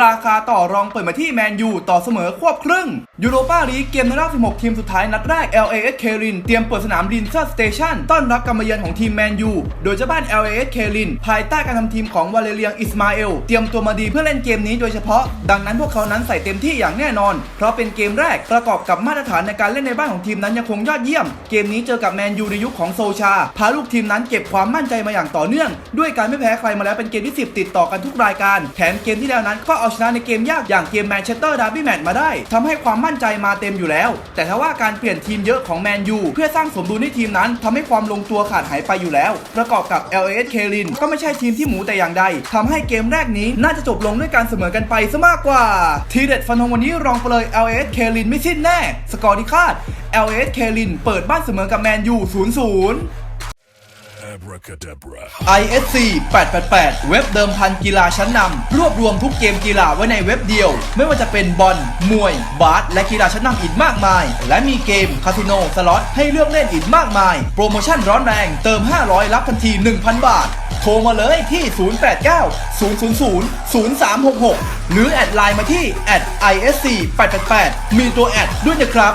ราคาต่อรองเปิดมาที่แมนยูต่อเสมอควบครึ่ง ยูโรปาลีกเกมในรอบ 16 ทีมสุดท้ายนัดแรก LAS เครินเตรียมเปิดสนามลินเซอร์สเตชันต้อนรับการมาเยือนของทีมแมนยูโดยเจ้าบ้าน LAS เครินภายใต้การทำทีมของวาเลเรียงอิสมาเอลเตรียมตัวมาดีเพื่อเล่นเกมนี้โดยเฉพาะ ดังนั้นพวกเขานั้นใส่เต็มที่อย่างแน่นอน เพราะเป็นเกมแรกประกอบกับมาตรฐานในการเล่นในบ้านของทีมนั้นยังคงยอดเยี่ยม เกมนี้เจอกับแมนยูในยุคของโซชา พาลูกทีมนั้นเก็บความมั่นใจมาอย่างต่อเนื่อง ด้วยการไม่แพ้ใครมาแล้วเป็นเกมที่ 10 ติดต่อกันทุกรายการแถมเกมที่แล้วนั้นก็็เอาชนะในเกมยากอย่างเกมแมนเชสเตอร์ดาร์บี้แมตช์มาได้ทำให้ความมั่นใจมาเต็มอยู่แล้ว แต่ถ้าว่าการเปลี่ยนทีมเยอะของแมนยูเพื่อสร้างสมดุลให้ทีมนั้นทำให้ความลงตัวขาดหายไปอยู่แล้ว ประกอบกับ LAS เคลินก็ไม่ใช่ทีมที่หมูแต่อย่างใดทำให้เกมแรกนี้น่าจะจบลงด้วยการเสมอกันไปซะมากกว่า ทีเด็ดฟันธงวันนี้รองไปเลย LAS เคลินไม่สิ้นแน่ สกอร์ที่คาด LAS เคลินเปิดบ้านเสมอกับแมนยู 0-0 ISC 888 เว็บเดิมพันกีฬาชั้นนำรวบรวมทุกเกมกีฬาไว้ในเว็บเดียว ไม่ว่าจะเป็นบอลมวย บาสและกีฬาชั้นนำอีกมากมาย และมีเกมคาสิโนสล็อตให้เลือกเล่นอีกมากมาย โปรโมชั่นร้อนแรงเติม 500 รับทันที 1,000 บาท โทรมาเลยที่ 089 000 0366 หรือแอดไลน์มาที่ ISC 888 มีตัวแอดด้วยนะครับ